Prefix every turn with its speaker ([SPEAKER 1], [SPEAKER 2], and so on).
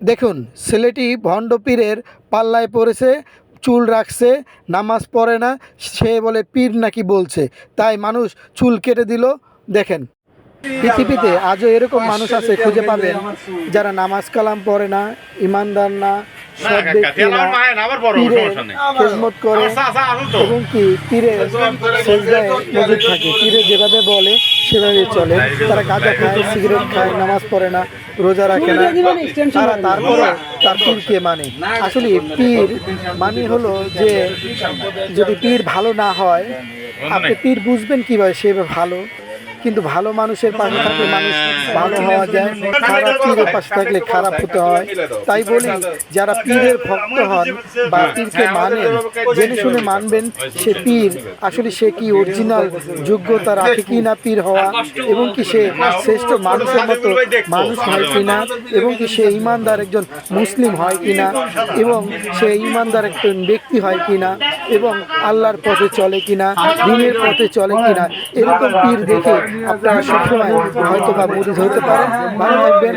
[SPEAKER 1] দেখুন ছেলেটি ভণ্ড পীরের পাল্লায় পড়েছে চুল রাখছে নামাজ পড়ে না সে বলে পীর নাকি বলছে তাই মানুষ চুল কেটে দিল দেখেন। পৃথিবীতে আজও এরকম মানুষ আছে খুঁজে পাবেন যারা নামাজ কালাম পড়ে না ইমানদার না পীরের খেদমত করে এবং কি পীরে থাকে পীরে যেভাবে বলে সেভাবে চলে। তারা গাঁজা খায় সিগারেট খায়, নামাজ পড়ে না, রোজা রাখে না। তারা তারপরে তার পীরকে মানে। আসলে পীর মানে হলো যে, যদি পীর ভালো না হয়, আপনি পীর বুঝবেন কীভাবে সে ভালো? কিন্তু ভালো মানুষের পাশে থাকলে মানুষ ভালো হওয়া যায়। খারাপ পীরের পাশে থাকলে খারাপ হতে হয়। তাই বলি যারা পীরের ভক্ত হন বা পীরকে মানেন জেনে শুনে মানবেন সে পীর আসলে সে কি অরিজিনাল যোগ্যতা রাখে কি না পীর হওয়া এবং কি সে শ্রেষ্ঠ মানুষের মতো মানুষ হয় কিনা এবং কি সে ইমানদার একজন মুসলিম হয় কিনা এবং সে ইমানদার একজন ব্যক্তি হয় কিনা এবং আল্লাহর পথে চলে কিনা দিনের পথে চলে কিনা এরকম পীর দেখে আপনারা সবসময় হয়তো বা মজুদ হতে পারে ভালো থাকবেন।